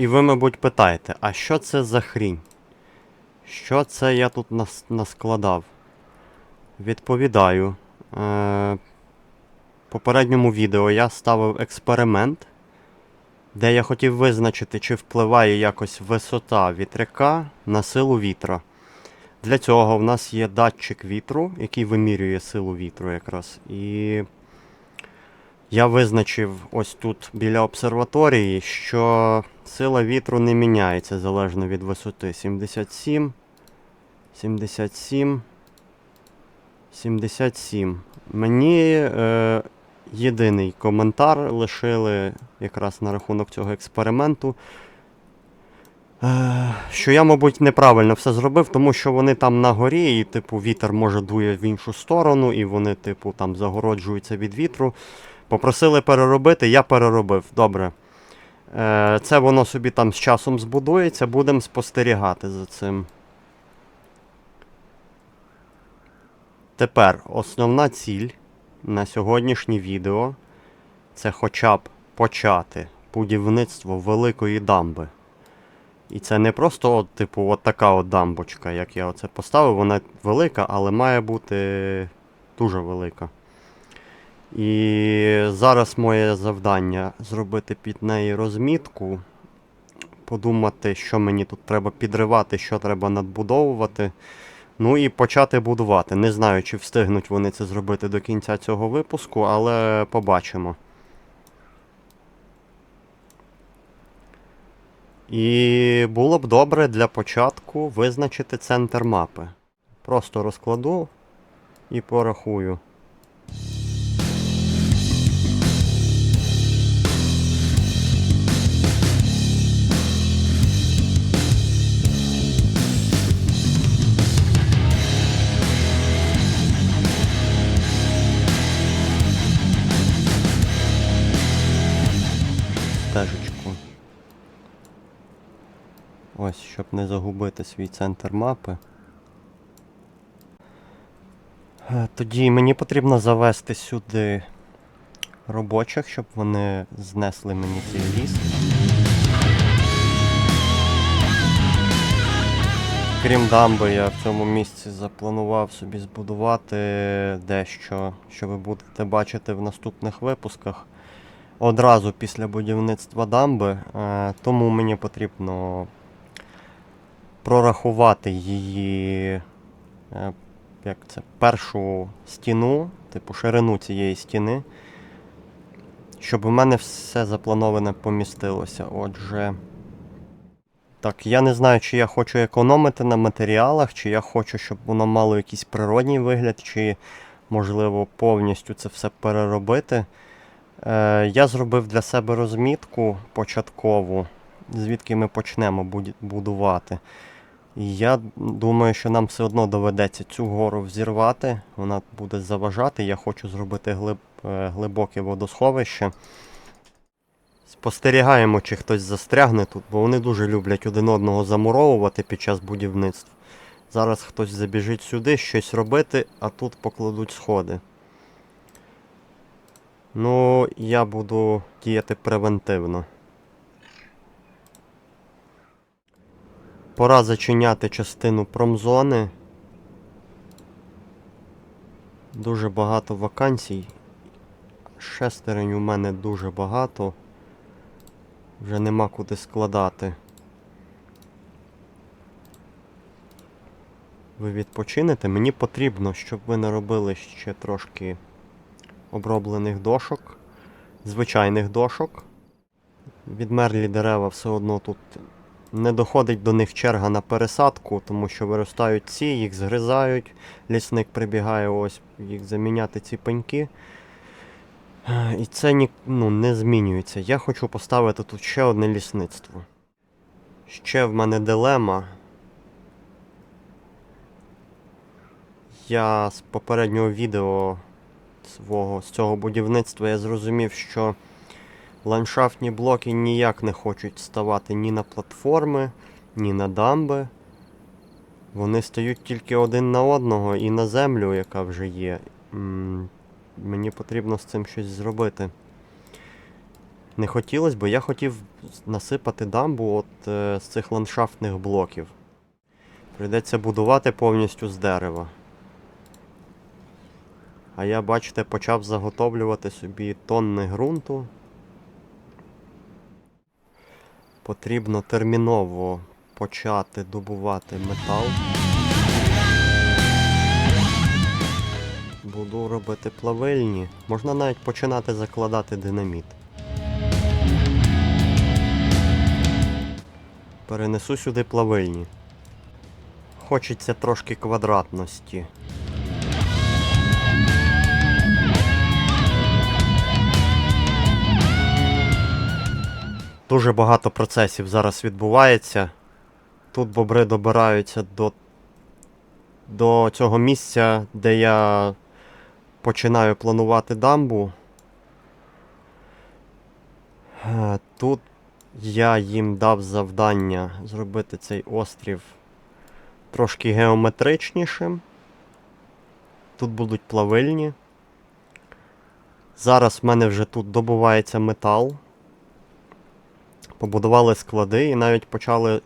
І ви, мабуть, питаєте, а що це за хрінь? Що це я тут нас- наскладав? Відповідаю. Е, попередньому відео я ставив експеримент, де я хотів визначити, чи впливає якось висота вітряка на силу вітра. Для цього в нас є датчик вітру, який вимірює силу вітру якраз. І я визначив ось тут біля обсерваторії, що сила вітру не міняється залежно від висоти. 77, 77, 77. Мені е, єдиний коментар лишили якраз на рахунок цього експерименту. Е, що я, мабуть, неправильно все зробив, тому що вони там на горі, і, типу, вітер може дує в іншу сторону, і вони, типу, там загороджуються від вітру. Попросили переробити, я переробив. Добре. Е, це воно собі там з часом збудується, будемо спостерігати за цим. Тепер основна ціль на сьогоднішнє відео це хоча б почати будівництво великої дамби. І це не просто, от, типу, от така от дамбочка, як я оце поставив, вона велика, але має бути дуже велика. І зараз моє завдання зробити під неї розмітку, подумати, що мені тут треба підривати, що треба надбудовувати. Ну і почати будувати. Не знаю, чи встигнуть вони це зробити до кінця цього випуску, але побачимо. І було б добре для початку визначити центр мапи. Просто розкладу і порахую. Не загубити свій центр мапи. Е, Тоді мені потрібно завести сюди робочих, щоб вони знесли мені цей ліс. Крім дамби, я в цьому місці запланував собі збудувати дещо, що ви будете бачити в наступних випусках одразу після будівництва дамби, е, тому мені потрібно прорахувати її е, як це, першу стіну, типу ширину цієї стіни, щоб у мене все заплановане помістилося. Отже. Так, я не знаю, чи я хочу економити на матеріалах, чи я хочу, щоб воно мало якийсь природній вигляд, чи можливо повністю це все переробити. Е, я зробив для себе розмітку початкову, звідки ми почнемо будувати. І я думаю, що нам все одно доведеться цю гору взірвати. Вона буде заважати. Я хочу зробити глиб, е, глибоке водосховище. Спостерігаємо, чи хтось застрягне тут, бо вони дуже люблять один одного замуровувати під час будівництва. Зараз хтось забіжить сюди, щось робити, а тут покладуть сходи. Ну, я буду діяти превентивно. Пора зачиняти частину промзони. Дуже багато вакансій. Шестерень у мене дуже багато. Вже нема куди складати. Ви відпочинете? Мені потрібно, щоб ви наробили ще трошки оброблених дошок, звичайних дошок. Відмерлі дерева все одно тут не доходить до них черга на пересадку, тому що виростають ці, їх згризають. Лісник прибігає ось їх заміняти ці пеньки. І це ні, ну, не змінюється. Я хочу поставити тут ще одне лісництво. Ще в мене дилема. Я з попереднього відео свого, з цього будівництва я зрозумів, що ландшафтні блоки ніяк не хочуть ставати ні на платформи, ні на дамби. Вони стають тільки один на одного і на землю, яка вже є. М, Мені потрібно з цим щось зробити. не хотілося, бо я хотів насипати дамбу от е, з цих ландшафтних блоків. Прийдеться будувати повністю з дерева. А я, бачите, почав заготовлювати собі тонни ґрунту. Потрібно терміново почати добувати метал. Буду робити плавильні. Можна навіть починати закладати динаміт. Перенесу сюди плавильні. Хочеться трошки квадратності. Дуже багато процесів зараз відбувається. Тут бобри добираються до, до цього місця, де я починаю планувати дамбу. Е, Тут я їм дав завдання зробити цей острів трошки геометричнішим. Тут будуть плавильні. Зараз в мене вже тут добувається метал. Побудували склади і навіть почали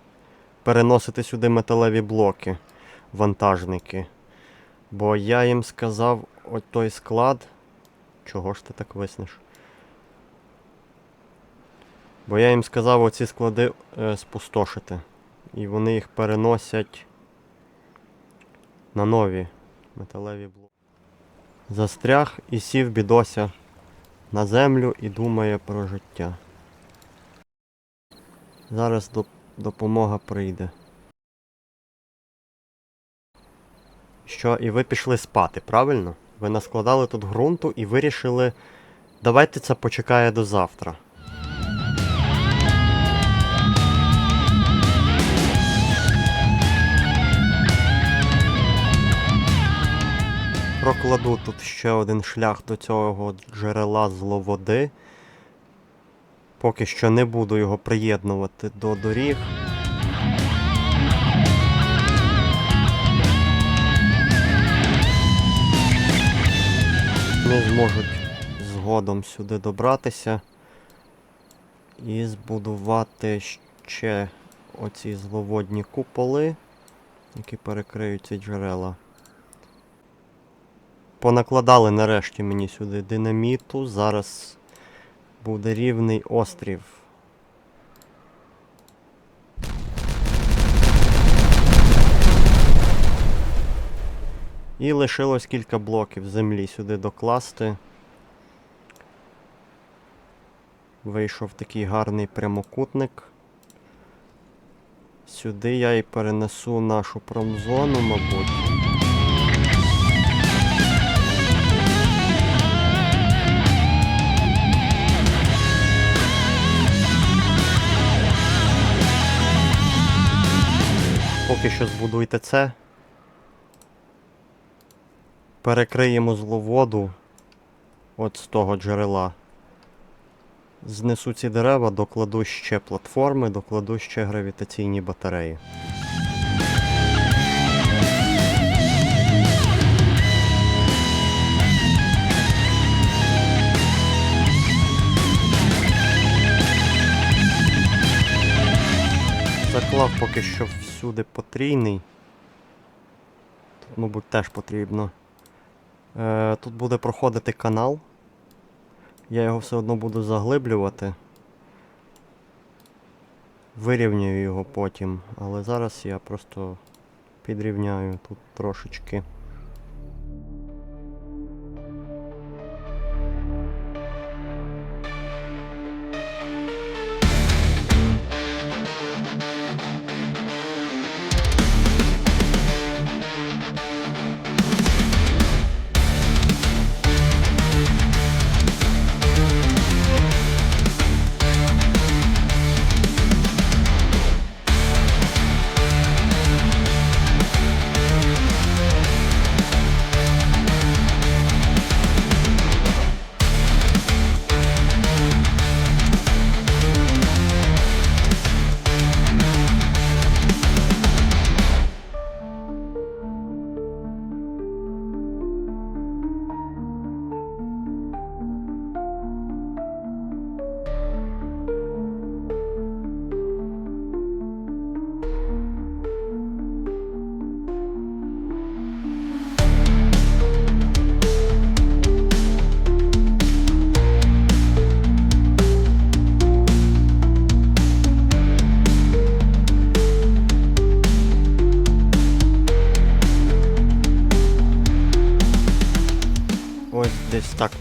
переносити сюди металеві блоки, вантажники. Бо я їм сказав, от той склад. Чого ж ти так виснеш? Бо я їм сказав оці склади е, спустошити. І вони їх переносять на нові металеві блоки. Застряг і сів бідося на землю і думає про життя. Зараз доп- допомога прийде. Що, і ви пішли спати, правильно? Ви наскладали тут ґрунту і вирішили. Давайте це почекає до завтра. Прокладу тут ще один шлях до цього джерела зловоди. Поки що не буду його приєднувати до доріг. Не зможуть згодом сюди добратися і збудувати ще оці зловодні куполи, які перекриють ці джерела. Понакладали нарешті мені сюди динаміту. Зараз буде рівний острів. І лишилось кілька блоків землі сюди докласти. Вийшов такий гарний прямокутник. Сюди я і перенесу нашу промзону, мабуть. Поки що збудуйте це. Перекриємо зловоду от з того джерела. Знесу ці дерева, докладу ще платформи, докладу ще гравітаційні батареї. Заклав поки що всюди потрійний. Тут, мабуть, теж потрібно. Е, тут буде проходити канал. Я його все одно буду заглиблювати. Вирівнюю його потім, але зараз я просто підрівняю тут трошечки.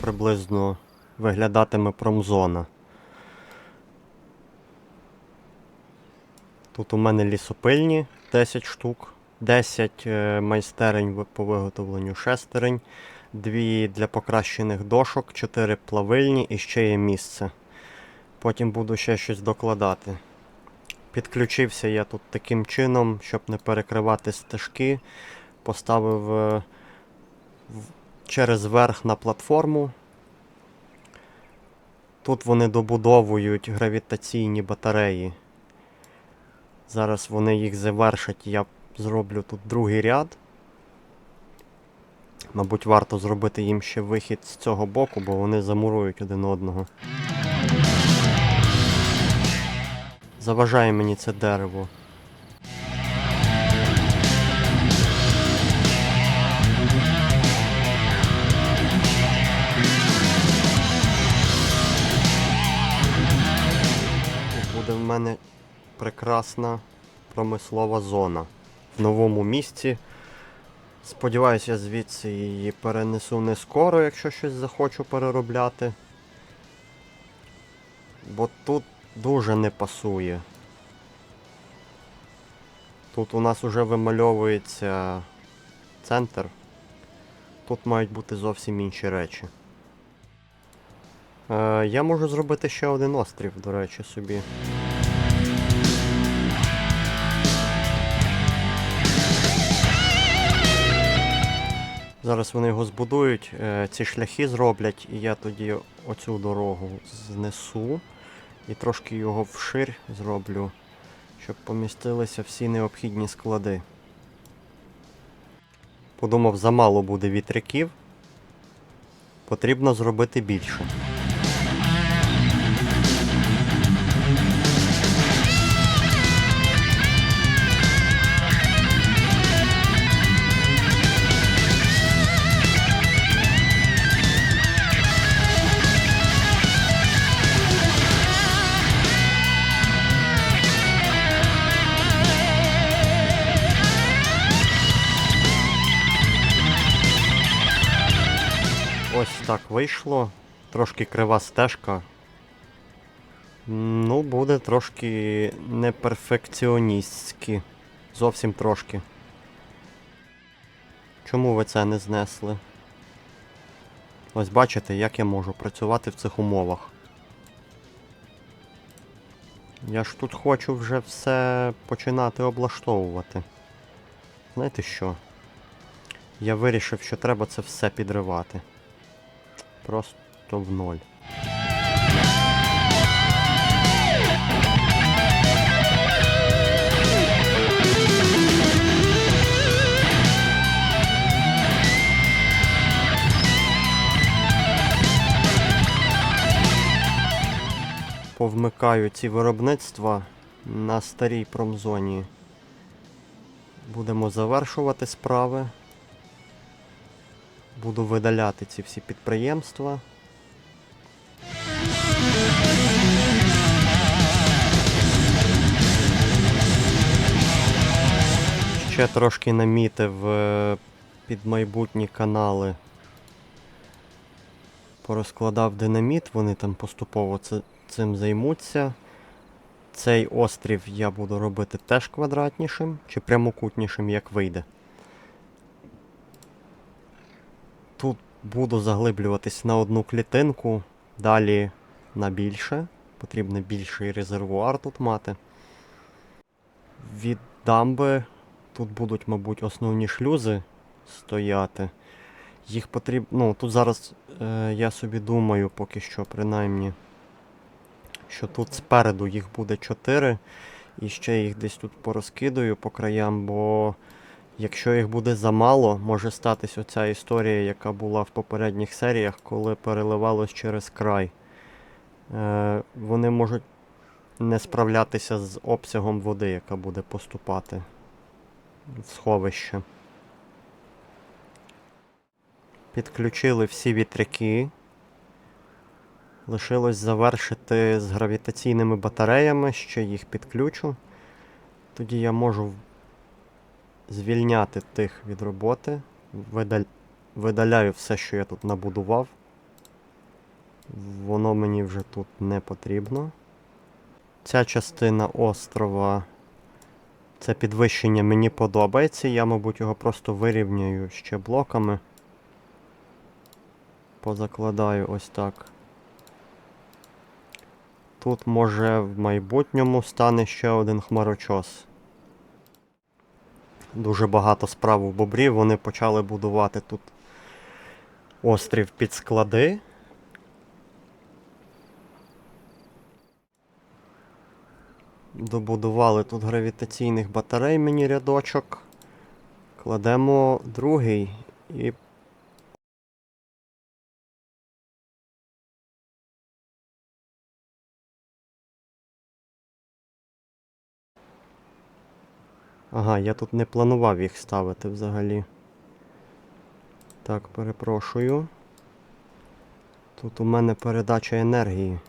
Приблизно виглядатиме промзона. Тут у мене лісопильні 10 штук, 10 е, майстерень по виготовленню шестерень, 2 для покращених дошок, 4 плавильні і ще є місце. Потім буду ще щось докладати. Підключився я тут таким чином, щоб не перекривати стежки. Поставив е, через верх на платформу. Тут вони добудовують гравітаційні батареї. Зараз вони їх завершать, я зроблю тут другий ряд. Мабуть, варто зробити їм ще вихід з цього боку, бо вони замурують один одного. Заважає мені це дерево. Мене прекрасна промислова зона в новому місці. Сподіваюся, я звідси її перенесу не скоро, якщо щось захочу переробляти. Бо тут дуже не пасує. Тут у нас уже вимальовується центр. Тут мають бути зовсім інші речі. Е, я можу зробити ще один острів, до речі, собі. Зараз вони його збудують, е, ці шляхи зроблять, і я тоді оцю дорогу знесу і трошки його вширь зроблю, щоб помістилися всі необхідні склади. Подумав, замало буде вітряків. Потрібно зробити більше. Вийшло. Трошки крива стежка. Ну, буде трошки неперфекціоністськи. Зовсім трошки. Чому ви це не знесли? Ось бачите, як я можу працювати в цих умовах. Я ж тут хочу вже все починати облаштовувати. Знаєте що? Я вирішив, що треба це все підривати. Просто в ноль. Повмикаю ці виробництва на старій промзоні. Будемо завершувати справи. Буду видаляти ці всі підприємства. Ще трошки намітив е, під майбутні канали. Порозкладав динаміт, вони там поступово цим займуться. Цей острів я буду робити теж квадратнішим чи прямокутнішим, як вийде. Тут буду заглиблюватись на одну клітинку, далі на більше. Потрібно більший резервуар тут мати. Від дамби тут будуть, мабуть, основні шлюзи стояти. Їх потрібно. Ну, тут зараз е, я собі думаю, поки що, принаймні, що тут спереду їх буде 4. І ще їх десь тут порозкидаю по краям, бо Якщо їх буде замало, може статись оця історія, яка була в попередніх серіях, коли переливалось через край. Е, вони можуть не справлятися з обсягом води, яка буде поступати в сховище. Підключили всі вітряки. Лишилось завершити з гравітаційними батареями, ще їх підключу. Тоді я можу звільняти тих від роботи. Видаль... Видаляю все, що я тут набудував. Воно мені вже тут не потрібно. Ця частина острова. Це підвищення мені подобається. Я, мабуть, його просто вирівняю ще блоками. Позакладаю ось так. Тут може в майбутньому стане ще один хмарочос. Дуже багато справ у бобрів. Вони почали будувати тут острів під склади. Добудували тут гравітаційних батарей мені рядочок. Кладемо другий і. Ага, я тут не планував їх ставити взагалі. Так, перепрошую. Тут у мене передача енергії.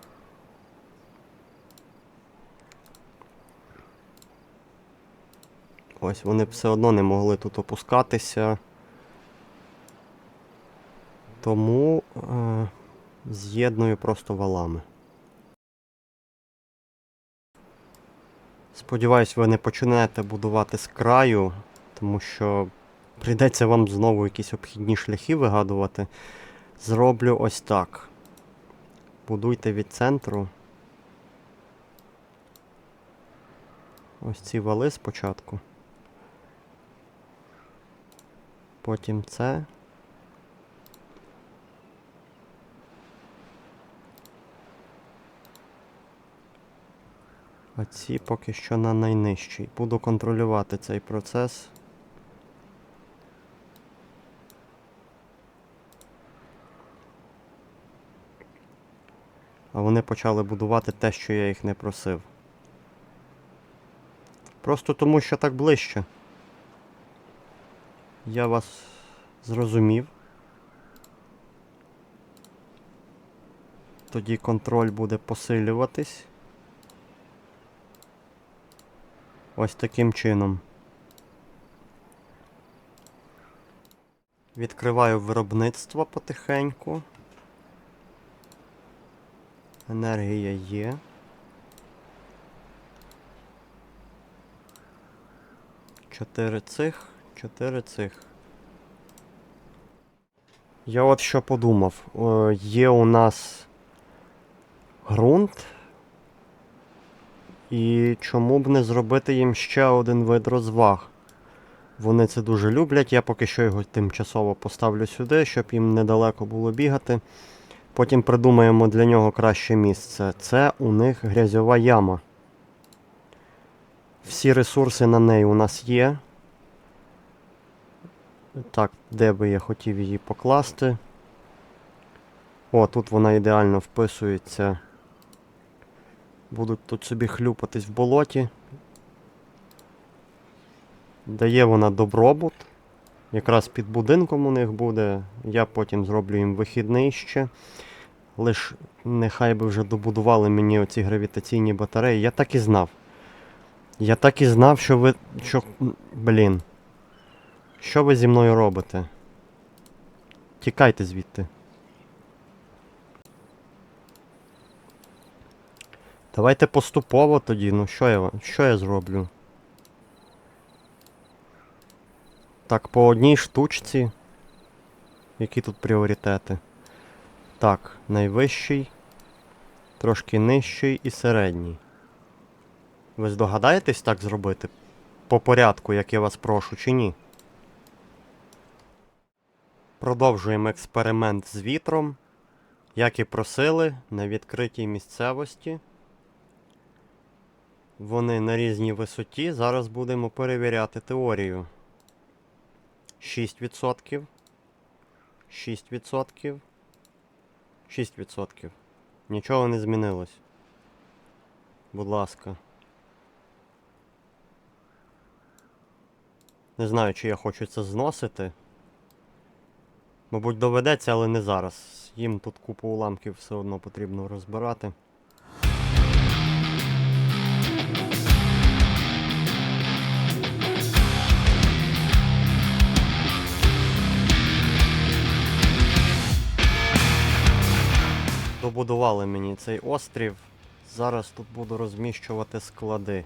Ось вони все одно не могли тут опускатися. Тому е, з'єдную просто валами. Сподіваюсь, ви не почнете будувати з краю, тому що прийдеться вам знову якісь обхідні шляхи вигадувати. Зроблю ось так. Будуйте від центру. Ось ці вали спочатку. Потім це. А ці поки що на найнижчий. Буду контролювати цей процес. А вони почали будувати те, що я їх не просив. Просто тому, що так ближче. Я вас зрозумів. Тоді контроль буде посилюватись. Ось таким чином. Відкриваю виробництво потихеньку. Енергія є. Чотири цих, чотири цих. Я от що подумав. Е, Є у нас ґрунт. І чому б не зробити їм ще один вид розваг? Вони це дуже люблять. Я поки що його тимчасово поставлю сюди, щоб їм недалеко було бігати. Потім придумаємо для нього краще місце. Це у них грязьова яма. Всі ресурси на неї у нас є. Так, де би я хотів її покласти. О, тут вона ідеально вписується. Будуть тут собі хлюпатись в болоті. Дає вона добробут. Якраз під будинком у них буде. Я потім зроблю їм вихідний ще. Лиш нехай би вже добудували мені оці гравітаційні батареї. Я так і знав. Я так і знав, що ви. що. Блін. Що ви зі мною робите? Тікайте звідти. Давайте поступово тоді, ну що я, що я зроблю? Так, по одній штучці. Які тут пріоритети? Так, найвищий, трошки нижчий і середній. Ви здогадаєтесь так зробити? По порядку, як я вас прошу, чи ні? Продовжуємо експеримент з вітром. Як і просили, на відкритій місцевості. Вони на різній висоті. Зараз будемо перевіряти теорію. 6%. 6%. 6%. Нічого не змінилось. Будь ласка. Не знаю, чи я хочу це зносити. Мабуть, доведеться, але не зараз. Їм тут купу уламків все одно потрібно розбирати. Добудували мені цей острів. Зараз тут буду розміщувати склади.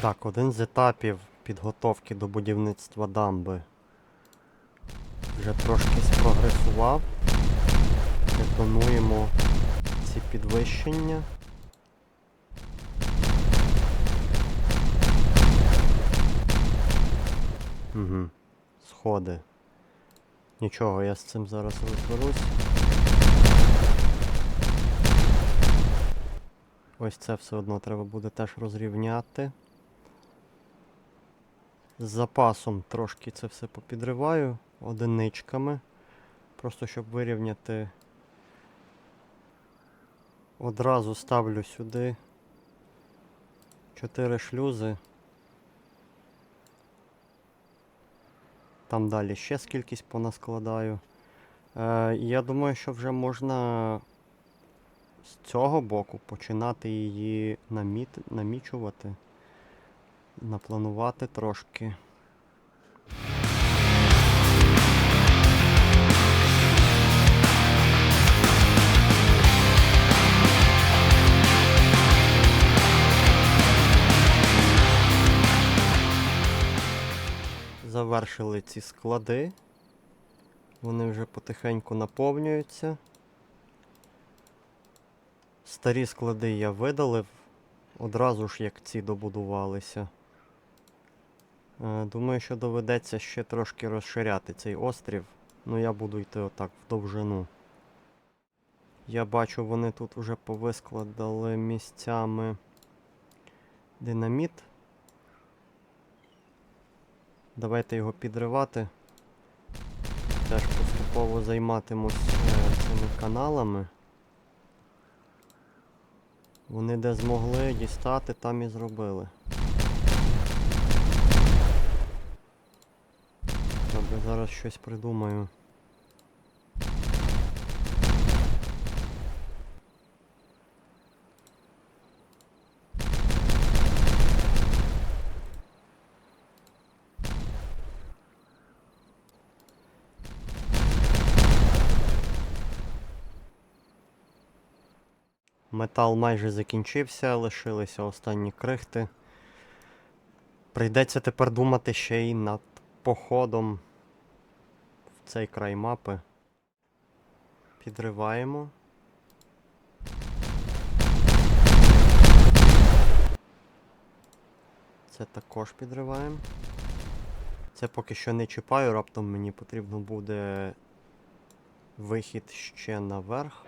Так, один з етапів підготовки до будівництва дамби вже трошки спрогресував. Детонуємо ці підвищення. Угу. Сходи. Нічого, я з цим зараз розберусь. Ось це все одно треба буде теж розрівняти. З запасом трошки це все попідриваю одиничками. Просто щоб вирівняти. Одразу ставлю сюди 4 шлюзи. Там далі ще скількись понаскладаю. Е, я думаю, що вже можна з цього боку починати її наміт, намічувати, напланувати трошки. Завершили ці склади. Вони вже потихеньку наповнюються. Старі склади я видалив одразу ж як ці добудувалися. Е, Думаю, що доведеться ще трошки розширяти цей острів. Ну я буду йти отак в довжину. Я бачу, вони тут вже повискладали місцями динаміт. Давайте його підривати. Теж поступово займатимусь е, цими каналами. Вони де змогли дістати, там і зробили. Добре, зараз щось придумаю. Метал майже закінчився, лишилися останні крихти. Прийдеться тепер думати ще й над походом в цей край мапи. Підриваємо. Це також підриваємо. Це поки що не чіпаю, раптом мені потрібно буде вихід ще наверх.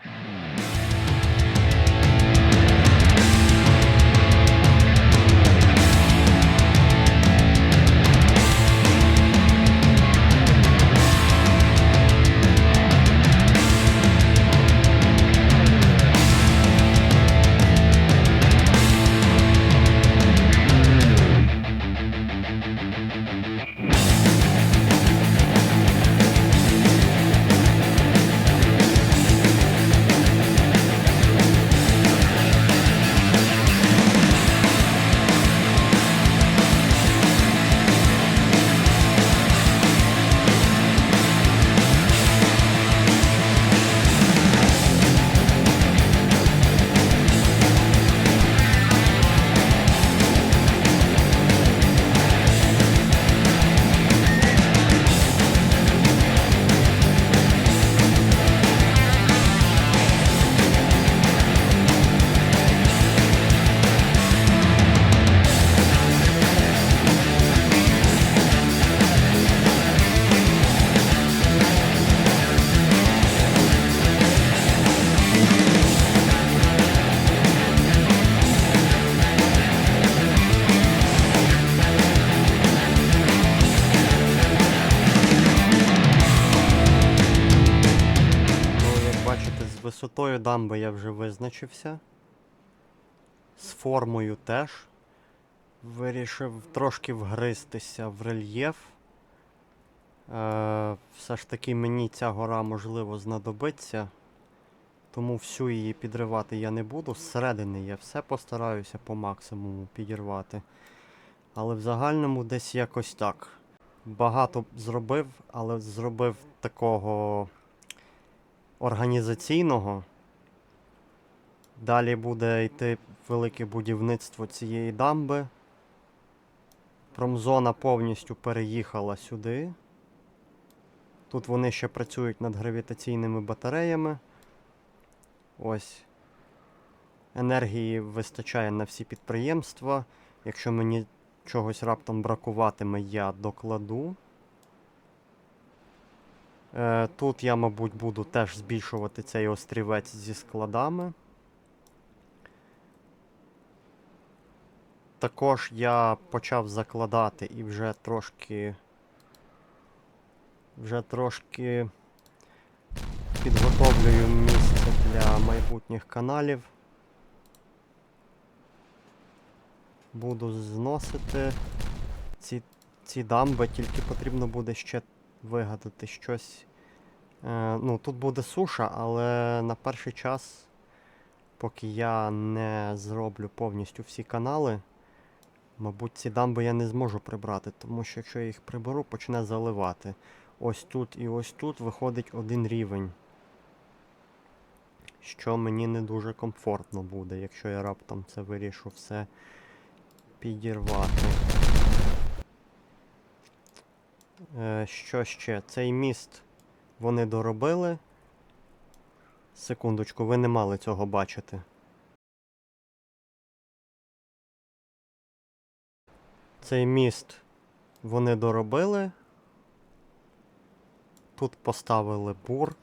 Дамби я вже визначився. З формою теж. Вирішив трошки вгристися в рельєф. Е, все ж таки мені ця гора можливо знадобиться. Тому всю її підривати я не буду. Зсередини я все постараюся по максимуму підірвати. Але в загальному десь якось так. Багато зробив, але зробив такого організаційного. Далі буде йти велике будівництво цієї дамби. Промзона повністю переїхала сюди. Тут вони ще працюють над гравітаційними батареями. Ось. Енергії вистачає на всі підприємства. Якщо мені чогось раптом бракуватиме, я докладу. Е, тут я, мабуть, буду теж збільшувати цей острівець зі складами. Також я почав закладати і вже трошки. Вже трошки підготовлюю місце для майбутніх каналів. Буду зносити ці, ці дамби, тільки потрібно буде ще вигадати щось. Е, ну, тут буде суша, але на перший час, поки я не зроблю повністю всі канали, мабуть, ці дамби я не зможу прибрати, тому що якщо я їх приберу, почне заливати. Ось тут і ось тут виходить один рівень. Що мені не дуже комфортно буде, якщо я раптом це вирішу все підірвати. Е, що ще? Цей міст вони доробили. Секундочку, ви не мали цього бачити. Цей міст вони доробили. Тут поставили бур.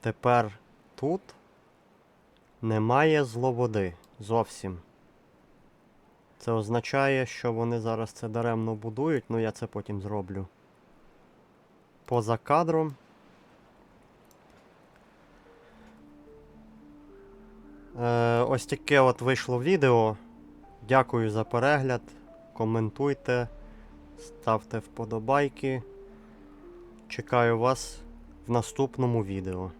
Тепер тут немає зловоди зовсім. Це означає, що вони зараз це даремно будують, ну я це потім зроблю. Поза кадром. Е, ось таке от вийшло відео. Дякую за перегляд. Коментуйте, ставте вподобайки. Чекаю вас в наступному відео.